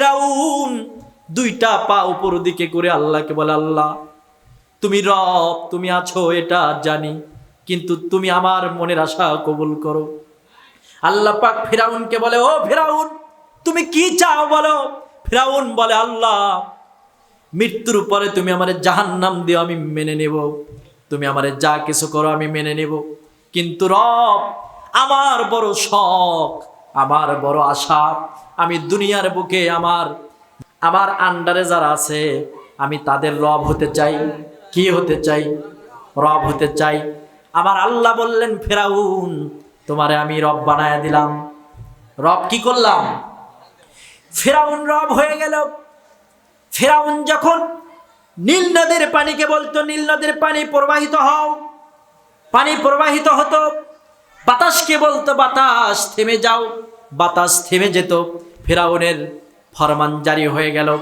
ফেরাউন, দুইটা পা উপর দিকে করে আল্লাহকে বলে, আল্লাহ, তুমি রব, তুমি আছো, এটা জানি, কিন্তু তুমি আমার মনের আশা কবুল করো। আল্লাহ পাক ফেরাউনকে বলে, ও ফেরাউন, তুমি কি চাও বলো? ফেরাউন বলে, আল্লাহ, মৃত্যুর পরে তুমি আমার জাহান্নাম দিও, আমি মেনে নেব। তুমি আমার যা কিছু করো, আমি মেনে নেব। কিন্তু রব, আমার বড় শখ আমার বড় আশা, আমি দুনিয়ার বুকে আমার আমার আন্ডারে যারা আছে, আমি তাদের রব হতে চাই। কি হতে চাই? রব হতে চাই। আমার আল্লাহ বললেন, ফেরাউন, তোমারে আমি রব বানায় দিলাম। রব কি করলাম? ফেরাউন রব হয়ে গেল। ফেরাউন যখন নীল নদের পানিকে বলতো, নীল নদের পানি প্রবাহিত হও, পানি প্রবাহিত হতো বাতাসকে বলতো, বাতাস থেমে যাও, বাতাস থেমে যেত। ফেরাউনের ফরমান জারি হয়ে গেল।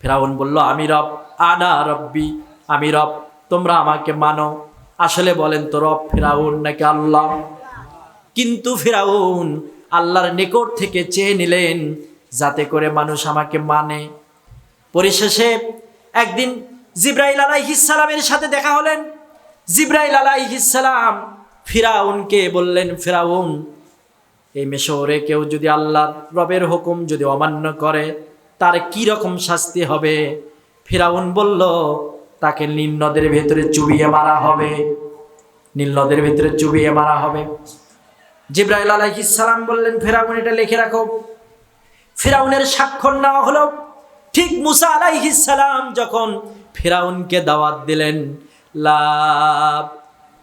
ফেরাউন বলল, আমি রব, আনা রব্বি, আমি রব, তোমরা আমাকে মানো। আসলে বলেন তো, রব ফেরাউন নাকি আল্লাহ? কিন্তু ফেরাউন আল্লাহর নিকট থেকে চেয়ে নিলেন যাতে করে মানুষ আমাকে মানে। পরিশেষে একদিন জিব্রাইল আলাইহিসালামের সাথে দেখা হলেন। জিব্রাইল আলাইহিসালাম ফিরাউনকে বললেন, ফিরাউন, এই মেশরে কেউ যদি আল্লাহ রবের হুকুম যদি অমান্য করে, তার কি রকম শাস্তি হবে? ফিরাউন বলল, তাকে নীল নদের ভেতরে চুবিয়ে মারা হবে। নীল নদের ভেতরে চুবিয়ে মারা হবে। জিব্রাইল আলাইহিসালাম বললেন, ফেরাউন, এটা লিখে রাখো। ফেরাউনের স্বাক্ষর নেওয়া হলো ঠিক মুসা আলাইহিসালাম যখন ফেরাউনকে দাওয়াত দিলেন। লা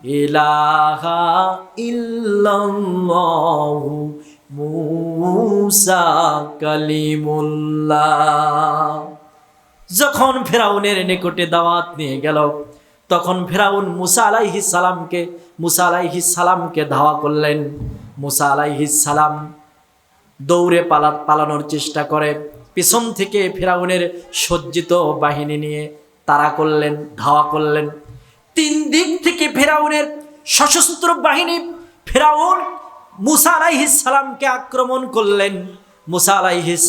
ইলাহা ইল্লাল্লাহু মুসা কালিমুল্লাহ। যখন ফেরাউনের নিকটে দাওয়াত নিয়ে গেল, তখন ফেরাউন মুসা আলাইহিস সালামকে, মুসা আলাইহিস সালামকে ধাওয়া করলেন। মুসা আলাইহিস সালাম দৌড়ে পালা পালানোর চেষ্টা করে, পিছন থেকে ফেরাউনের সজ্জিত বাহিনী নিয়ে তারা করলেন, ধাওয়া করলেন। তিন দিক থেকে ফেরাউনের সশস্ত্র বাহিনী ফেরাউন মুসা সালামকে আক্রমণ করলেন। মুসা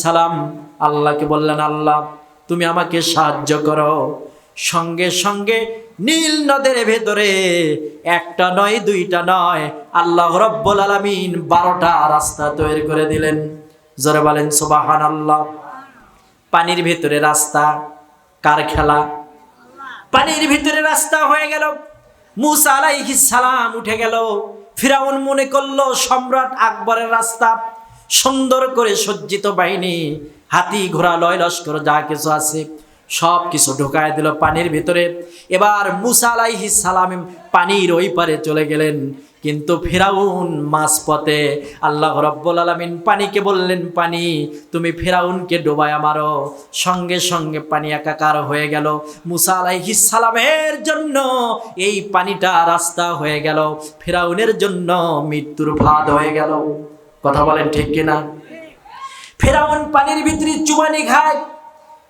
সালাম আল্লাহকে বললেন, আল্লাহ, তুমি আমাকে সাহায্য করো। সঙ্গে সঙ্গে নীল নদের ভেতরে একটা নয়, দুইটা নয়, আল্লাহ রব্বুল আলামিন বারোটা রাস্তা তৈরি করে দিলেন। জোরে বলেন সুবাহান আল্লাহ পানির ভেতরে রাস্তা কার খেলা পানির ভিতরে রাস্তা হয়ে গেল। মুসা আলাইহিস সালাম উঠে গেল। ফিরাউন মনে করল, সম্রাট আকবরের রাস্তা সুন্দর করে সজ্জিত বাহিনী, হাতি ঘোড়া, লয় লস্কর, যা কিছু আছে, সব কিছু ঢোকায় দিল পানির ভিতরে। এবার মুসা আলাইহিস সালাম পানির ওই পারে চলে গেলেন। কিন্তু ফেরাউন মাছ পথে আল্লাহ রব্বুল আলমিন পানিকে বললেন, পানি, তুমি ফেরাউনকে ডোবায় মারো। সঙ্গে সঙ্গে পানি একাকার হয়ে গেল। মুসা সালামের জন্য এই পানিটা রাস্তা হয়ে গেল। ফেরাউনের জন্য মৃত্যুর ভাত হয়ে গেল। কথা বলেন ঠিক কিনা? ফেরাউন পানির ভিতরে চুবানি খায়।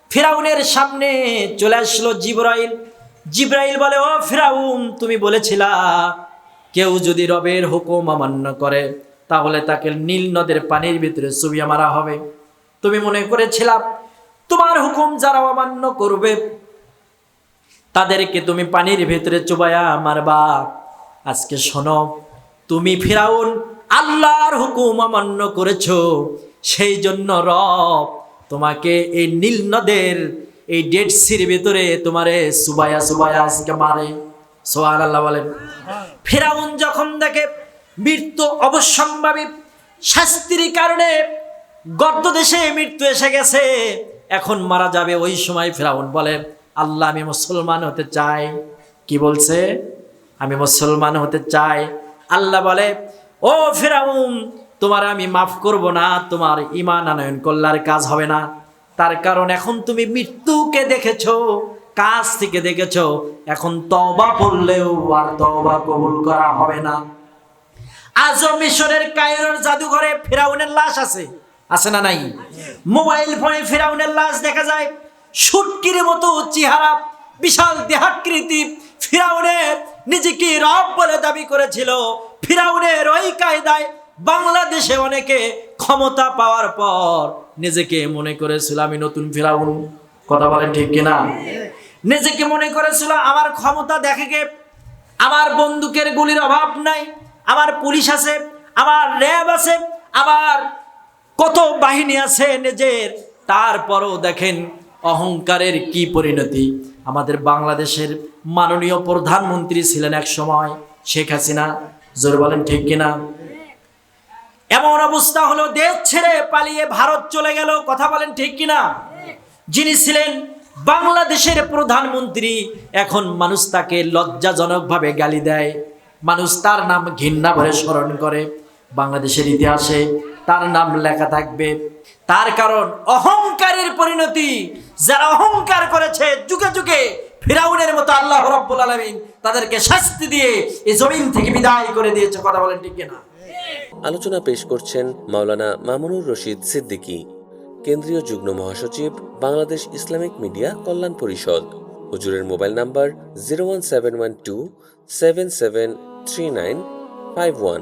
ফেরাউনের সামনে চলে আসলো জিব্রাইল। জিব্রাইল বলে, ও ফেরাউন, তুমি বলেছিলা কেউ যদি রবের হুকুম অমান্য করে, তাহলে তাকে নীল নদের পানির ভিতরে চুবিয়ে মারা হবে। তুমি মনে করেছিলা, তোমার হুকুম যারা অমান্য করবে, তাদেরকে তুমি পানির ভেতরে চুবায়া মারবা। আজকে শোনো, তুমি ফেরাউন আল্লাহর হুকুম অমান্য করেছ, সেই জন্য রব তোমাকে এই নীল নদের, এই ডেড সির ভেতরে তোমারে সুবায়া সুবায়া আজকে মারে। আল্লাহ বলেন, ফেরাউন যখন দেখে মৃত্যু অবশ্যম্ভাবী শাস্তির কারণে গদ্য দেশে মৃত্যু এসে গেছে, এখন মারা যাবে ওই সময় ফেরাউন বলে, আল্লাহ, আমি মুসলমান হতে চাই। কি বলছে? আমি মুসলমান হতে চাই। আল্লাহ বলে, ও ফেরাউন, তোমার আমি মাফ করব না, তোমার ইমান আনয়ন করলার কাজ হবে না। তার কারণ এখন তুমি মৃত্যুকে দেখেছ। কাজ থেকে দেখেছ, এখন তবা পড়লেও আর তবা কবুল করা হবে না। আজও মিশরের কায়রোর জাদুঘরে ফেরাউনের লাশ আছে। আছে না নাই? মোবাইল ফোনে ফেরাউনের লাশ দেখা যায়। সুটকির মতো চেহারা, বিশাল দেহাকৃতি। ফিরাউনের নিজেকে রব বলে দাবি করেছিল। ফিরাউনের ওই কায়দায় বাংলাদেশে অনেকে ক্ষমতা পাওয়ার পর নিজেকে মনে করেছিল, আমি নতুন ফেরাউন। কথা বলেন ঠিক কিনা? নিজেকে মনে করেছিল, আমার ক্ষমতা দেখে কে আমার বন্দুকের গুলির অভাব নাই, আমার পুলিশ আছে, আমার র্যাব আছে, আমার কত বাহিনী আছে নিজের। তারপরও দেখেন অহংকারের কি পরিণতি। আমাদের বাংলাদেশের মাননীয় প্রধানমন্ত্রী ছিলেন এক সময় শেখ হাসিনা। জোর বলেন, ঠিক কিনা? এমন অবস্থা হলো, দেশ ছেড়ে পালিয়ে ভারত চলে গেল। কথা বলেন, ঠিক কিনা? যিনি ছিলেন বাংলাদেশের প্রধানমন্ত্রী এখন মানুষ তাকে লজ্জাজনকভাবে গালি দেয়। মানুষ তার নাম ঘৃণা ভরে স্মরণ করে। বাংলাদেশের ইতিহাসে তার নাম লেখা থাকবে। তার কারণ অহংকারের পরিণতি। যারা অহংকার করেছে, যুগে যুগে ফিরাউনের মতো আল্লাহ রব্বুল আলমিন তাদেরকে শাস্তি দিয়ে এই জমিন থেকে বিদায় করে দিয়েছে। কথা বলেন ঠিক কিনা? আলোচনা পেশ করছেন মাওলানা মামুনুর রশিদ সিদ্দিকী। কেন্দ্রীয় যুগ্ম মহাসচিব, বাংলাদেশ ইসলামিক মিডিয়া কল্যাণ পরিষদ। হুজুরের mobile number zero one seven one two seven seven three nine five one.